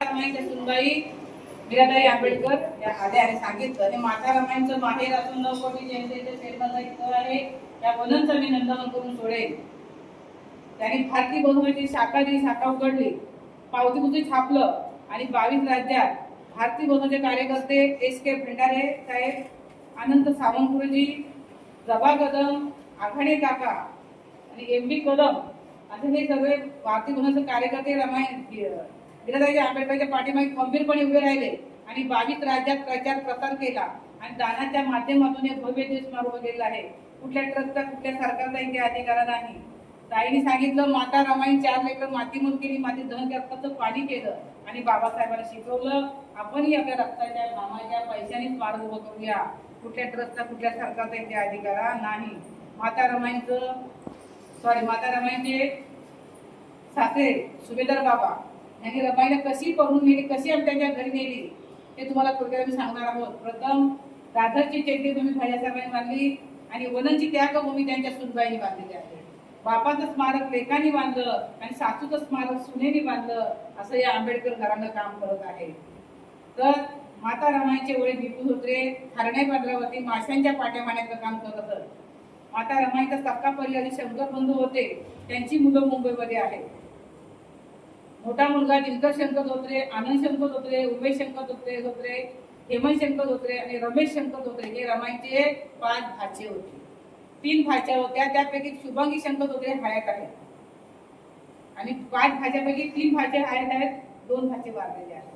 सुनबाई मीराबाई आंबेडकर या आल्या आणि सांगितलं. आणि माता रामायणचं माहेर असून नऊ कोटी जयंतीचे फेरबदल इतर आहे. या वनंचं मी नंदन करून सोडेल. त्यांनी भारतीय बहुमती शाखा जी शाखा उघडली. पावती छापलं. आणि बावीस राज्यात भारतीय बहुमती कार्यकर्ते एस के भंडारे साहेब आनंद सावंतपुरजी जबा कदम आघाडे काका आणि एम बी कदम. असे हे सगळे भारतीय गुन्ह्याचे कार्यकर्ते रामायण वीरदाई आंबेडकरच्या पाठीमागे खंबीरपणे उभे राहिले आणि बावीस राज्यात प्रचार प्रसार केला. आणि दानाच्या माध्यमातून एक भव्य देश मार्ग गेलेला आहे. कुठल्या ट्रस्टचा कुठल्या सरकारचा इथे अधिकार नाही. ताईने सांगितलं माता रमाई चार लेकर माती म्हणून केली माती धन रक्ताचं पाणी केलं आणि बाबासाहेबांना शिकवलं. आपणही आपल्या रक्ताच्या मामाच्या पैशाने स्मारक उभं करूया कुठल्या ट्रस्टचा कुठल्या सरकारचा इथे अधिकार नाही. माता रमाईंचं सॉरी माता रमाईंचे सासरे सुभेदार बाबा यांनी रमाईला कशी करून नेली कशी आमच्या घरी नेली ते तुम्हाला थोडक्यात मी सांगणार आहोत. प्रथम दादरची चेंडी तुम्ही भैयासाहेबांनी बांधली आणि वनंची त्यागभूमी त्यांच्या सुनबाईने बांधलेली आहे. बापाचं स्मारक लेखानी बांधलं आणि सासूचं स्मारक सुनेनी बांधलं असं या आंबेडकर घरानं काम करत आहे. तर माता रमाईचे वडील विपुल होते हरणे बंदरावरती माशांच्या पाट्या मारण्याचं काम करत माता रमाईचा सक्का परिवारी शंकर बंधू होते. त्यांची मुलं मुंबईमध्ये आहेत. मोठा मुलगा दिलकर शंकर धोत्रे आनंद शंकर धोत्रे उमेश शंकर धोत्रे धोत्रे हेमंत शंकर धोत्रे आणि रमेश शंकर धोत्रे हे रमाईचे पाच भाचे होते. तीन भाच्या होत्या त्यापैकी शुभांगी शंकर धोत्रे हयात आहेत. आणि पाच भाज्यापैकी तीन भाचे हयात आहेत दोन भाचे वारलेले आहेत.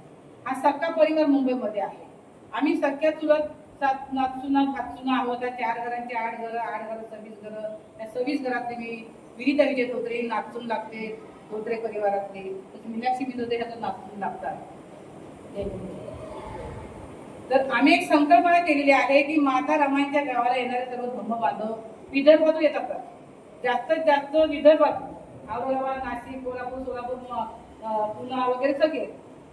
हा सक्का परिवार मुंबईमध्ये आहे. आम्ही सख्या चुलत सात नातसुना भातसुना आहोत. त्या चार घरांचे आठ घरं आठ घरं सव्वीस घरं. त्या सव्वीस घरातले मी विविध विजय धोत्रे नाचून लागते धोत्रे परिवारातले तसं मीनाक्षी बिंदोदे ह्याचं नाचून लागतात तर आम्ही एक संकल्पना केलेली आहे की माता रमाईच्या गावाला येणारे सर्व धम्म बांधव विदर्भातून येतात जास्तीत जास्त विदर्भातून औरंगाबाद नाशिक कोल्हापूर सोलापूर पुणा वगैरे सगळे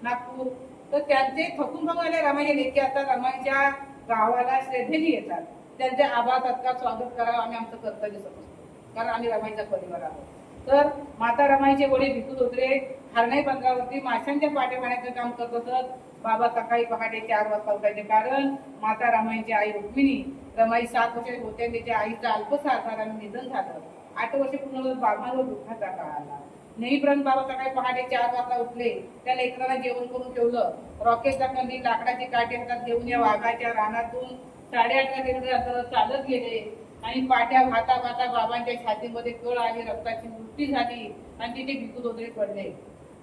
नागपूर तर त्यांचे थकून थकून आले रमाईचे लेखी आता रमाईच्या गावाला श्रद्धेने येतात. त्यांचे आभार सत्कार स्वागत करावं आम्ही आमचं कर्तव्य समजतो. कारण आम्ही रमाईचा परिवार आहोत. तर माता रमाईचे वडील भिकूत धोत्रे हरणे बंदरावरती माशांच्या पाट्या पाण्याचं काम करत असत बाबा सकाळी पहाटे चार वाजता उठायचे कारण माता रमाईची आई रुक्मिणी रमाई सात वर्षाची होते आणि तिच्या आईचं अल्पसा निधन झालं. आठ वर्ष पूर्ण होत बाबांवर दुःखाचा काळ आला. नेहमीप्रमाणे बाबा सकाळी पहाटे चार वाजता उठले. त्या लेकरांना जेवण करून ठेवलं. रॉकेटचा कंदी लाकडाची काठी हातात घेऊन या वाघाच्या रानातून साडेअठरा किलोमीटर अंतरावर चालत गेले. आणि पाट्या भाता भाता बाबांच्या छातीमध्ये कळ आली रक्ताची मृत्यू झाली आणि तिथे भिकूत होते पडले.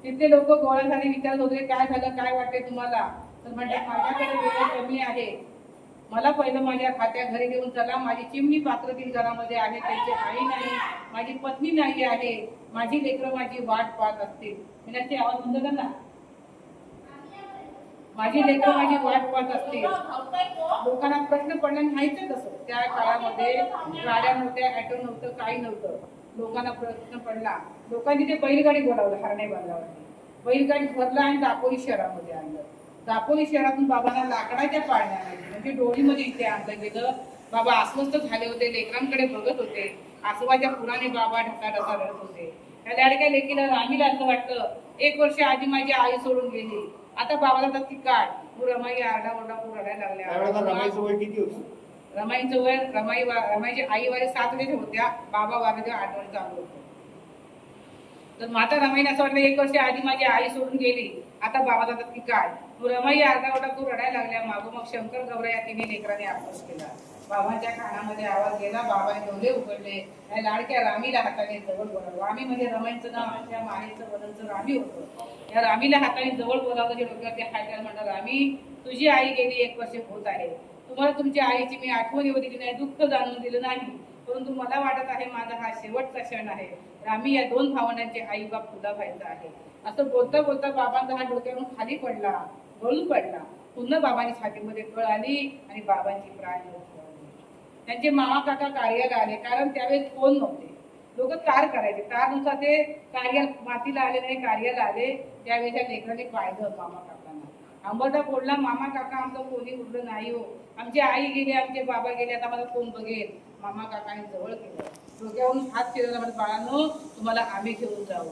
तिथले लोक गोळा झाले विचारत वगैरे काय झालं? काय वाटते तुम्हाला? तर म्हणजे माझ्याकडे वेळ कमी आहे. मला पहिलं माझ्या खात्या घरी घेऊन चला. माझी चिमणी पात्र तीन घरामध्ये आहे. त्यांची आई नाही. माझी पत्नी नाही आहे. माझी लेकरं माझी वाट पाहत असतील. मी आवाज बंद कर ना. माझी लेकरं माझी वाट पाहत असतील. लोकांना प्रश्न पडला नाहीच तसं. त्या काळामध्ये गाड्या नव्हत्या ऍटो नव्हतं काही नव्हतं. लोकांना प्रश्न पडला. लोकांनी ते बैलगाडी बोलावलं हरणे बांधावरती. बैलगाडी भरला आणि दापोली शहरामध्ये आणलं. दापोली शहरातून बाबांना लाकडाच्या पाळण्या म्हणजे डोळीमध्ये इथे आणलं गेलं. बाबा अस्वस्थ झाले होते लेकरांकडे बघत होते. आसवाच्या फुलाने बाबा ढका ढका रडत होते. त्या लाडक्या लेकीला रामीला असं वाटतं एक वर्ष आधी माझी आई सोडून गेली. आता बाबाला तर ती काढ मग रमाई आरडा ओरडा रडायला त्यावेळेला लागल्या रमाईचं वय किती होतं? रमाईचं वय रमाई वा- रमाईची आई वारी सात वर्षाच्या होत्या. बाबा तेव्हा आठ वर्ष चालू होतं. तर माता रमाईने असं वाटलं एक वर्ष आधी माझी आई सोडून गेली. आता बाबाला तर ती काय? मग रमाई अर्धा ओटा खूप रडायला लागल्या. मागो मग शंकर गौरा या तिन्ही लेकरांनी अभ्यास केला. बाबांच्या कानामध्ये आवाज गेला बाबाने डोळे उघडले. या लाडक्या रामीला हाताने जवळ बोलावलं. रामी म्हणजे रमाईचं नाव आमच्या माहेचं वदनचं रामी होतं. या रामीला हाताने जवळ बोलावलं जे डोक्यावरती हात घालून रामी तुझी आई गेली एक वर्ष होत आहे. तुम्हाला तुमच्या आईची मी आठवण येऊ दिली नाही दुःख जाणून दिलं नाही. परंतु मला वाटत आहे माझा हा शेवटचा क्षण आहे. रामी या दोन भावनांचे आई बाप तुला व्हायचा आहे. असं बोलता बोलता बाबांचा हा डोक्यावरून खाली पडला गळून पडला. पुन्हा बाबांनी छातीमध्ये कळ आली आणि बाबांची प्राण त्यांचे मामा काका कार्याला आले कारण त्यावेळेस फोन नव्हते. लोक कार करायचे. कारनुसार ते कार्य मातीला आले नाही कार्याला आले. त्यावेळेस त्या लेकरांनी पाहिलं मामा काकांना. अंबरदा बोलला मामा काका आमचं कोणी उरलं नाही हो. आमची आई गेली आमचे बाबा गेले आता मला कोण बघेल? मामा काकाने जवळ केलं. डोक्यावरून हात फिरवला म्हणजे बाळांनो तुम्हाला आम्ही घेऊन जाऊ.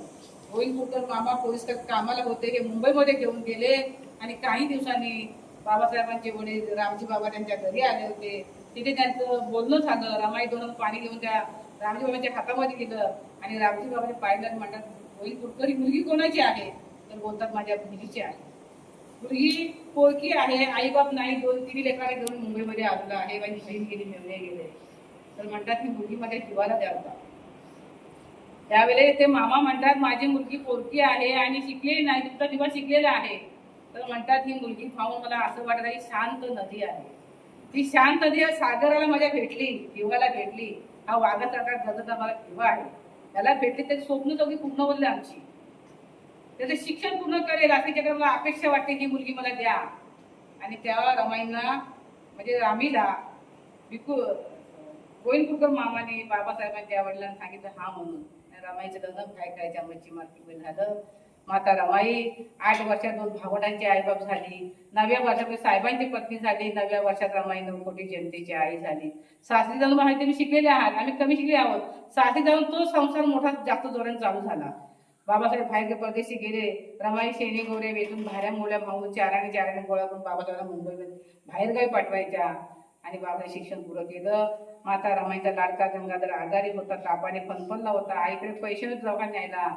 गोविंद कुलकर मामा पोलीस कामाला होते हे मुंबईमध्ये घेऊन गेले. आणि काही दिवसांनी बाबासाहेबांचे वडील रामजी बाबा त्यांच्या घरी आले होते. तिथे त्यांचं बोलणं झालं रमाई दोन पाणी घेऊन त्या रामजी बाबांच्या हातामध्ये दिलं आणि रामजी बाबाने पाहिलं म्हणतात होईल कुलकर मुलगी कोणाची आहे? तर बोलतात माझ्या मुलीची आहे. मुलगी पोळकी आहे आई बाप नाही दोन तिन्ही लेकराने घेऊन मुंबईमध्ये आलेलं आहे माझी बहीण गेली मिळणे गेले. तर म्हणतात मी मुलगी माझ्या जीवाला द्यावता त्यावेळेस ते मामा म्हणतात माझी मुलगी पोरकी आहे आणि शिकलेली नाही तुमचा दिवा शिकलेला आहे. तर म्हणतात ही मुलगी पाहून मला असं वाटत ही शांत नदी आहे. ती शांत नदी सागराला माझ्या भेटली दिवाला भेटली. हा वाघासारखा गजता मला दिवा आहे? त्याला भेटली त्याची स्वप्न चौकी पूर्ण बोलले आमची. त्याचं शिक्षण पूर्ण करेल अशी त्याकडे मला अपेक्षा वाटते ही मुलगी मला द्या. आणि त्या रमाईंना म्हणजे रामीला विकू गोविंदपूरकर मामाने बाबासाहेबांच्या वडिलांना सांगितलं हा म्हणून. रमाईचं लग्न काय करायच्या मच्छी मार्केटमध्ये झालं. माता रमाई आठ वर्षात दोन भावंडांची आईबाप झाली. नव्या वर्षात साहेबांची पत्नी झाली. नव्या वर्षात रमाई नवकोटी जनतेची आई झाली. सासरी जाऊन माहिती तुम्ही शिकलेले आहात. आम्ही कमी शिकले आहोत. सासरी जाऊन तो संसार मोठा जास्त जोराने चालू झाला. बाबासाहेब बाहेर परदेशी गेले. रमाई शेणी गोरे वेतून भाऱ्या मुल्या भाऊन चाराने चाराने गोळा करून बाबासाहेब मुंबईमध्ये बाहेरगावी पाठवायच्या. आणि बाबाने शिक्षण पुरं केलं. माता रमाईचा लाडका गंगाधर आजारी होता. तापाने फनफनला होता. आईकडे पैसे लोकांनी न्यायला.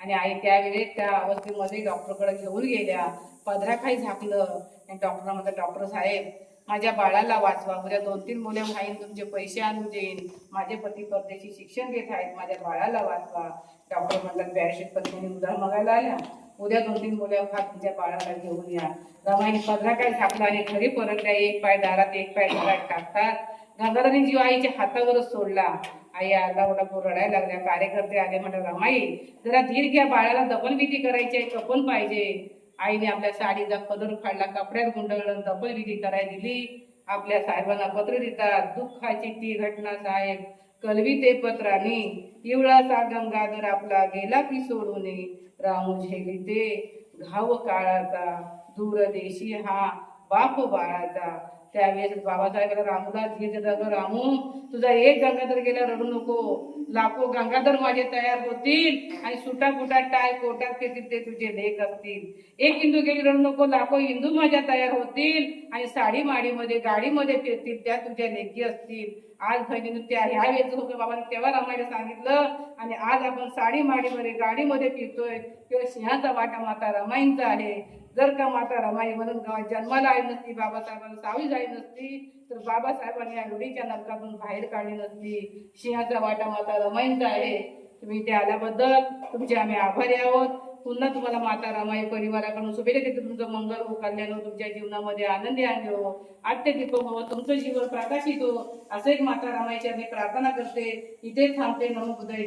आणि आई त्यावेळेस त्या अवस्थेमध्ये डॉक्टरकडे घेऊन गेल्या. पदराखाली झाकलं. आणि डॉक्टर म्हणतात डॉक्टर साहेब माझ्या बाळाला वाचवा. उद्या दोन तीन मुले माहीन तुमचे पैसे आणून देईन. माझे पती परदेशी शिक्षण घेत आहेत. माझ्या बाळाला वाचवा. डॉक्टर म्हणतात बॅरशीट पत्नीने उधार मागायला आल्या. उद्या दोन तीन मुले हा तुमच्या बाळाला घेऊन या. रमाईने पदरा काय झाकला आणि घरी परतल्या. एक पाय दारात एक पाय दारात टाकतात. गंगाधरांनी जीव आईच्या हातावरच सोडला. आई आला ओढा रडायला लागल्या. कार्यकर्ते आले म्हणतात रामाई जरा धीर घ्या. बाळाला दफनविधी करायची आहे कपल पाहिजे. आईने आपल्या साडीचा पदर फाडला कपड्यात गुंडळून दफनविधी करायला दिली. आपल्या साहेबांना पत्र देतात दुःखाची ती घटना साहेब कलवी ते पत्रानी. इवळाचा गंगाधर आपला गेला की सोडून रामू झेली ते घाव काळाचा दूरदेशी हा बाप बाळाचा. त्यावेळेस बाबासाहेबाला रामूला धीर देतात रामू तुझा एक गंगाधर गेला रडू नको. लाखो गंगाधर माझे तयार होतील. आणि सुटा फुटा टाय कोटात फेतील ते तुझे लेख असतील. एक हिंदू गेली रडू नको. लाखो हिंदू माझ्या तयार होतील. आणि साडी माडीमध्ये गाडीमध्ये फिरतील त्या तुझ्या लेखी असतील. आज बहिणीनं त्या ह्या वेळेस होतं बाबांनी तेव्हा रामायला सांगितलं. आणि आज आपण साडी माडीमध्ये गाडीमध्ये फिरतोय. किंवा सिंहाचा वाटा माता रमाईंचा आहे. जर का माता रमाई म्हणून गावात जन्माला आली नसती बाबासाहेबांना सावी झाली नसती तर बाबासाहेबांनी या रुढीच्या नरकातून बाहेर काढली नसती. सिंहाचा वाटा माता रमाईंचा आहे. तुम्ही इथे आल्याबद्दल तुमचे आम्ही आभारी आहोत. पुन्हा तुम्हाला माता रमाई परिवाराकडून शुभेच्छा देते. तुमचं मंगल हो कल्याण हो तुमच्या जीवनामध्ये आनंदी आणले हो. आद्य दीप हो तुमचं जीवन प्रकाशित हो. असं एक माता रमाईची आम्ही प्रार्थना करते. इथेच थांबते. नमो बुद्धाई